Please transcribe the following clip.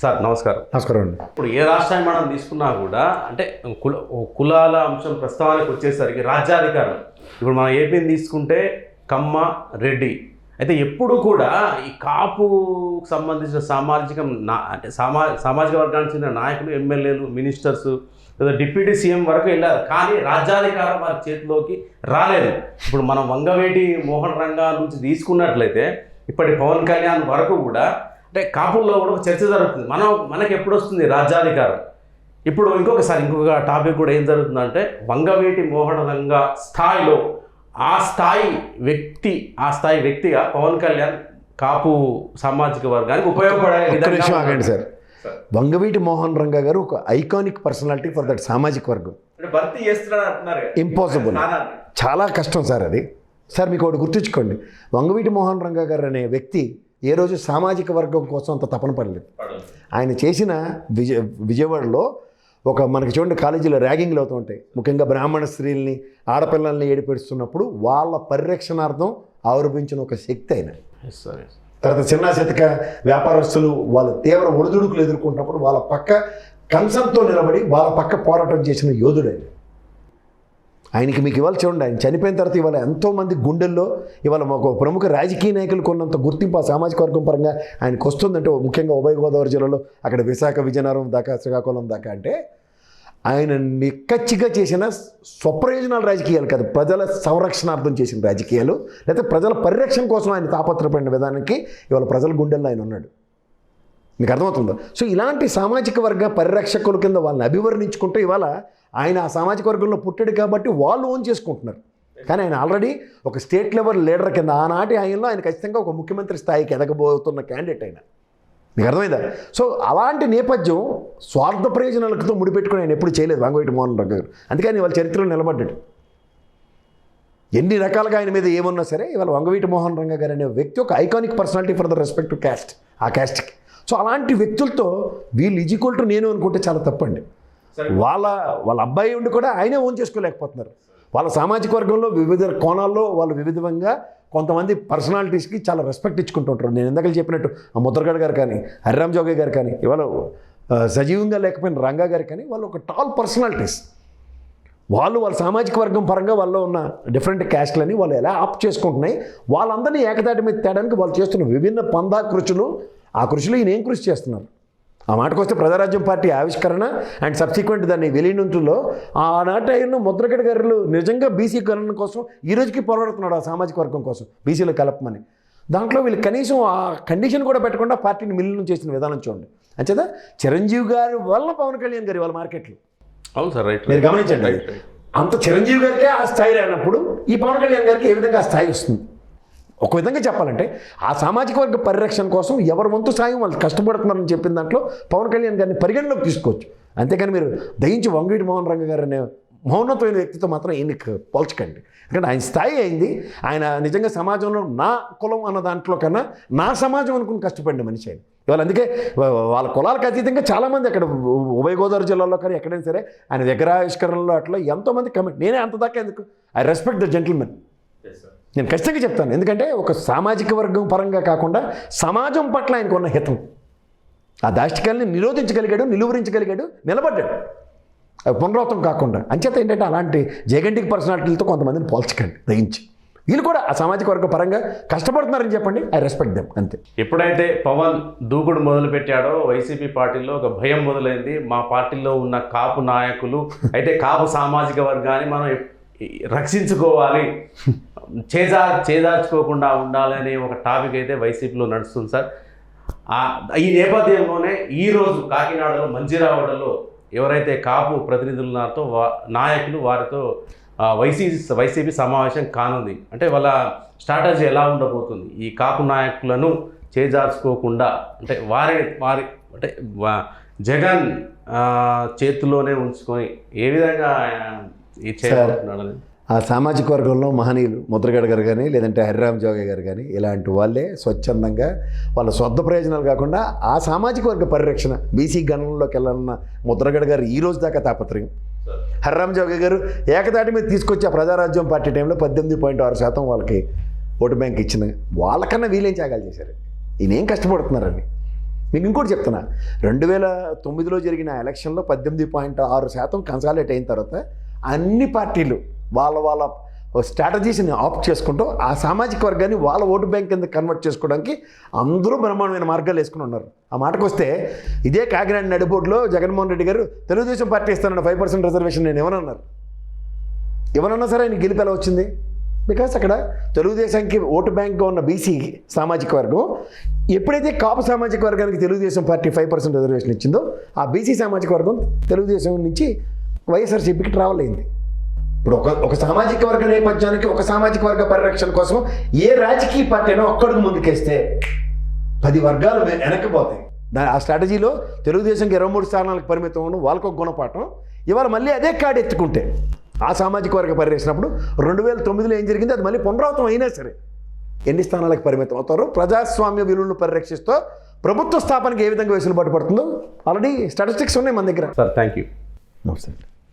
Sir నమస్కారం. నమస్కారం అండి. ఇప్పుడు ఏ రాష్ట్రాన్ని మనం తీసుకున్నా కూడా అంటే కుల కులాల అంశం ప్రస్తావనకు వచ్చేసరికి రాజ్యాధికారం. ఇప్పుడు మనం ఏపీని తీసుకుంటే కమ్మ రెడ్డి. అయితే ఎప్పుడు కూడా ఈ కాపు సంబంధించిన సామాజిక నా అంటే సమా సామాజిక వర్గానికి చెందిన నాయకులు ఎమ్మెల్యేలు మినిస్టర్స్ లేదా డిప్యూటీ సీఎం వరకు వెళ్ళారు. కానీ రాజ్యాధికారం వారి చేతిలోకి రాలేదు. ఇప్పుడు మనం వంగవేటి మోహన్ రంగా నుంచి తీసుకున్నట్లయితే ఇప్పటి పవన్ కళ్యాణ్ వరకు కూడా అంటే కాపుల్లో కూడా ఒక చర్చ జరుగుతుంది. మనం మనకి ఎప్పుడు వస్తుంది? రాజ్యాధికారం. ఇప్పుడు ఇంకొకసారి ఇంకొక టాపిక్ కూడా ఏం జరుగుతుందంటే వంగవేటి మోహన రంగా స్థాయిలో ఆ స్థాయి వ్యక్తి ఆ స్థాయి వ్యక్తిగా పవన్ కళ్యాణ్ కాపు సామాజిక వర్గానికి ఉపయోగపడే విధంగా సార్. వంగవీటి మోహన్ రంగా గారు ఒక ఐకానిక్ పర్సనాలిటీ ఫర్ దట్ సామాజిక వర్గం. భర్తీ చేస్తున్నారు. స్థానాన్ని. చాలా కష్టం సార్ అది. సార్ మీకు ఒకటి గుర్తుంచుకోండి. వంగవీటి మోహన్ రంగా గారు అనే వ్యక్తి ఏ రోజు సామాజిక వర్గం కోసం అంత తపన పడలేదు. ఆయన చేసిన విజయ విజయవాడలో ఒక మనకి చూడండి కాలేజీలో ర్యాగింగ్లు అవుతూ ఉంటాయి. ముఖ్యంగా బ్రాహ్మణ స్త్రీల్ని ఆడపిల్లల్ని ఏడిపెడుతున్నప్పుడు వాళ్ళ పరిరక్షణార్థం ఆవిర్భించిన ఒక శక్తి yes. తర్వాత చిన్న శతక వ్యాపారస్తులు వాళ్ళ తీవ్ర ఒడిదుడుకులు ఎదుర్కొంటున్నప్పుడు వాళ్ళ పక్క కంచంతో నిలబడి వాళ్ళ పక్క పోరాటం చేసిన యోధుడు ఆయన. ఆయనకి మీకు ఇవాళ చూడండి ఆయన చనిపోయిన తర్వాత ఇవాళ ఎంతోమంది గుండెల్లో ఇవాళ మాకు ప్రముఖ రాజకీయ నాయకులు కొన్నంత గుర్తింపు ఆ సామాజిక వర్గం పరంగా ఆయనకు వస్తుందంటే ముఖ్యంగా ఉభయ గోదావరి జిల్లాలో అక్కడ విశాఖ విజయనగరం దాకా శ్రీకాకుళం దాకా అంటే ఆయన నిక్కచ్చిగా చేసిన స్వప్రయోజనాల రాజకీయాలు కాదు ప్రజల సంరక్షణార్థం చేసిన రాజకీయాలు లేకపోతే ప్రజల పరిరక్షణ కోసం ఆయన తాపత్రపడిన విధానానికి ఇవాళ ప్రజల గుండెల్లో ఆయన ఉన్నాడు. మీకు అర్థమవుతుందా? సో ఇలాంటి సామాజిక వర్గ పరిరక్షకుల కింద వాళ్ళని అభివర్ణించుకుంటూ ఇవాళ ఆయన ఆ సామాజిక వర్గంలో పుట్టాడు కాబట్టి వాళ్ళు ఓన్ చేసుకుంటున్నారు. కానీ ఆయన ఆల్రెడీ ఒక స్టేట్ లెవెల్ లీడర్ కింద ఆనాటి ఆయనలో ఆయన ఖచ్చితంగా ఒక ముఖ్యమంత్రి స్థాయికి ఎదగబోతున్న క్యాండిడేట్ ఆయన. మీకు అర్థమైందా? సో అలాంటి నేపథ్యం స్వార్థ ప్రయోజనాలతో ముడిపెట్టుకుని ఆయన ఎప్పుడు చేయలేదు వంగవీటి మోహన్ రంగ గారు. అందుకని వాళ్ళ చరిత్రలో నిలబడ్డాడు. ఎన్ని రకాలుగా ఆయన మీద ఏమున్నా సరే ఇవాళ వంగవీటి మోహన్ రంగ గారు అనే వ్యక్తి ఒక iconic personality for the respect to caste ఆ క్యాస్ట్కి సో అలాంటి వ్యక్తులతో వీళ్ళు ఈజ్వల్ టు నేను అనుకుంటే చాలా తప్పండి. వాళ్ళ వాళ్ళ అబ్బాయి ఉండి కూడా ఆయనే ఓన్ చేసుకోలేకపోతున్నారు. వాళ్ళ సామాజిక వర్గంలో వివిధ కోణాల్లో వాళ్ళు వివిధంగా కొంతమంది పర్సనాలిటీస్కి చాలా రెస్పెక్ట్ ఇచ్చుకుంటుంటారు. నేను ఇందాక చెప్పినట్టు ఆ ముద్రగడ్ గారు కానీ హరిరామ్ జోగే గారు కానీ ఇవాళ సజీవంగా లేకపోయిన రంగా గారు కానీ వాళ్ళు ఒక టాల్ పర్సనాలిటీస్. వాళ్ళు వాళ్ళ సామాజిక వర్గం పరంగా వాళ్ళు ఉన్న డిఫరెంట్ క్యాస్ట్లని వాళ్ళు ఎలా ఆప్ చేసుకుంటున్నాయి వాళ్ళందరినీ ఏకతాటి మీద తేడానికి వాళ్ళు చేస్తున్న విభిన్న పందా కృషులు ఆ కృషిలో ఈయన ఏం కృషి చేస్తున్నారు? ఆ మాటకు వస్తే ప్రజారాజ్యం పార్టీ ఆవిష్కరణ అండ్ సబ్సిక్వెంట్ దాన్ని విలీనంతుల్లో ఆనాటి ఆయన ముద్రగడ గారు నిజంగా బీసీ కలన కోసం ఈ రోజుకి పోరాడుతున్నాడు ఆ సామాజిక వర్గం కోసం బీసీలో కలపమని. దాంట్లో వీళ్ళు కనీసం ఆ కండిషన్ కూడా పెట్టకుండా పార్టీని విలీనం చేసిన విధానం చూడండి. అంచేత చిరంజీవి గారి వల్ల పవన్ కళ్యాణ్ గారి వాళ్ళ మార్కెట్లు. అవును సార్ రైట్ మీరు గమనించండి. అంత చిరంజీవి గారికి ఆ స్థాయి రానప్పుడు ఈ పవన్ కళ్యాణ్ గారికి ఏ విధంగా ఆ స్థాయి వస్తుంది? ఒక విధంగా చెప్పాలంటే ఆ సామాజిక వర్గ పరిరక్షణ కోసం ఎవరి వంతు సాయం వాళ్ళు కష్టపడుతున్నారని చెప్పిన దాంట్లో పవన్ కళ్యాణ్ గారిని పరిగణలోకి తీసుకోవచ్చు. అంతేకాని మీరు దయించి వంగీటి మోహన్ రంగ గారు అనే మౌనత్వమైన వ్యక్తితో మాత్రం ఈయనకి పోల్చకండి. ఎందుకంటే ఆయన స్థాయి అయింది. ఆయన నిజంగా సమాజంలో నా కులం అన్న దాంట్లో కన్నా నా సమాజం అనుకుని కష్టపడిన మనిషి ఆయన. ఇవాళ అందుకే వాళ్ళ కులాలకు అతీతంగా చాలామంది అక్కడ ఉభయ గోదావరి జిల్లాలో కానీ ఎక్కడైనా సరే ఆయన విగ్రహావిష్కరణలో అట్లా ఎంతోమంది కమెంట్ నేనే అంత దాకా ఎందుకు? I respect the gentlemen. నేను ఖచ్చితంగా చెప్తాను. ఎందుకంటే ఒక సామాజిక వర్గం పరంగా కాకుండా సమాజం పట్ల ఆయనకు ఉన్న హితం. ఆ దాష్టికాల్ని నిరోధించగలిగాడు నిలువరించగలిగాడు నిలబడ్డాడు. అది పునరావృతం కాకుండా. అంచేత ఏంటంటే అలాంటి జగంటిక్ పర్సనాలిటీలతో కొంతమందిని పోల్చకండి దయించి వీళ్ళు కూడా ఆ సామాజిక వర్గ పరంగా కష్టపడుతున్నారని చెప్పండి ఐ రెస్పెక్ట్ దెమ్ అంతే. ఎప్పుడైతే పవన్ దూకుడు మొదలు పెట్టాడో వైసీపీ పార్టీలో ఒక భయం మొదలైంది. మా పార్టీలో ఉన్న కాపు నాయకులు అయితే కాపు సామాజిక వర్గాన్ని మనం రక్షించుకోవాలి. చేజా చేదార్చుకోకుండా ఉండాలి అనే ఒక టాపిక్ అయితే వైసీపీలో నడుస్తుంది సార్. ఈ నేపథ్యంలోనే ఈరోజు కాకినాడలో మంచిరావడలో ఎవరైతే కాపు ప్రతినిధులు ఉన్నారో వా నాయకులు వారితో వైసీపీ వైసీపీ సమావేశం కానుంది. అంటే వాళ్ళ స్ట్రాటజీ ఎలా ఉండబోతుంది? ఈ కాపు నాయకులను చేజార్చుకోకుండా అంటే వారి వారి అంటే జగన్ చేతిలోనే ఉంచుకొని ఏ విధంగా ఈ చేయబోతున్నాడు ఆ సామాజిక వర్గంలో మహనీయులు ముద్రగడ గారు కానీ లేదంటే హరిరామ్ జోగే గారు కానీ ఇలాంటి వాళ్ళే స్వచ్ఛందంగా వాళ్ళ స్వద్ద ప్రయోజనాలు కాకుండా ఆ సామాజిక వర్గ పరిరక్షణ బీసీ గణంలోకి వెళ్ళాలన్న ముద్రగడ గారు ఈ రోజు దాకా తాపత్రయం. హరిరామ్ జోగి గారు ఏకదాటి మీద తీసుకొచ్చి ఆ ప్రజారాజ్యం పార్టీ టైంలో పద్దెనిమిది పాయింట్ ఆరు శాతం వాళ్ళకి ఓటు బ్యాంక్ ఇచ్చిన వాళ్ళకన్నా వీలేం త్యాగాలు చేశారు. ఈయనేం కష్టపడుతున్నారని మీకు ఇంకోటి చెప్తున్నా. రెండు వేల తొమ్మిదిలో జరిగిన ఎలక్షన్లో పద్దెనిమిది పాయింట్ ఆరు శాతం కన్సాలేట్ అయిన తర్వాత అన్ని పార్టీలు వాళ్ళ వాళ్ళ స్ట్రాటజీస్ని ఆప్ట్ చేసుకుంటూ ఆ సామాజిక వర్గాన్ని వాళ్ళ ఓటు బ్యాంక్ కింద కన్వర్ట్ చేసుకోవడానికి అందరూ బ్రహ్మాండమైన మార్గాలు వేసుకుని ఉన్నారు. ఆ మాటకు వస్తే ఇదే కాకినాడ నడిబోర్డులో జగన్మోహన్ రెడ్డి గారు తెలుగుదేశం పార్టీ ఇస్తానన్న ఫైవ్ పర్సెంట్ రిజర్వేషన్ నేను ఎవరన్నారు ఎవరన్నా సరే ఆయన గెలిపి ఎలా వచ్చింది? బికాస్ అక్కడ తెలుగుదేశానికి ఓటు బ్యాంక్గా ఉన్న బీసీ సామాజిక వర్గం ఎప్పుడైతే కాపు సామాజిక వర్గానికి Telugudesam party five percent reservation ఇచ్చిందో ఆ బీసీ సామాజిక వర్గం తెలుగుదేశం నుంచి వైఎస్ఆర్సీపీకి ట్రావెల్ అయింది. ఇప్పుడు ఒక ఒక సామాజిక వర్గ నేపథ్యానికి ఒక సామాజిక వర్గ పరిరక్షణ కోసం ఏ రాజకీయ పార్టీ అయినా ఒక్కడికి ముందుకేస్తే పది వర్గాలు వెనక్కిపోతాయి. దా- ఆ స్ట్రాటజీలో తెలుగుదేశంకి ఇరవై మూడు స్థానాలకు పరిమితం ఉండడం వాళ్ళకు గుణపాఠం. ఇవాళ మళ్ళీ అదే కార్డు ఎత్తుకుంటే ఆ సామాజిక వర్గ పరిరక్షణప్పుడు రెండు వేల తొమ్మిదిలో ఏం జరిగింది? అది మళ్ళీ పునరావృతం అయినా సరే ఎన్ని స్థానాలకు పరిమితం అవుతారో ప్రజాస్వామ్య విలువలను పరిరక్షిస్తూ ప్రభుత్వ స్థాపనకి ఏ విధంగా వెసులుబాటు పడుతుందో ఆల్రెడీ స్టాటిస్టిక్స్ ఉన్నాయి మన దగ్గర. సార్ థ్యాంక్ యూ నమస్తే.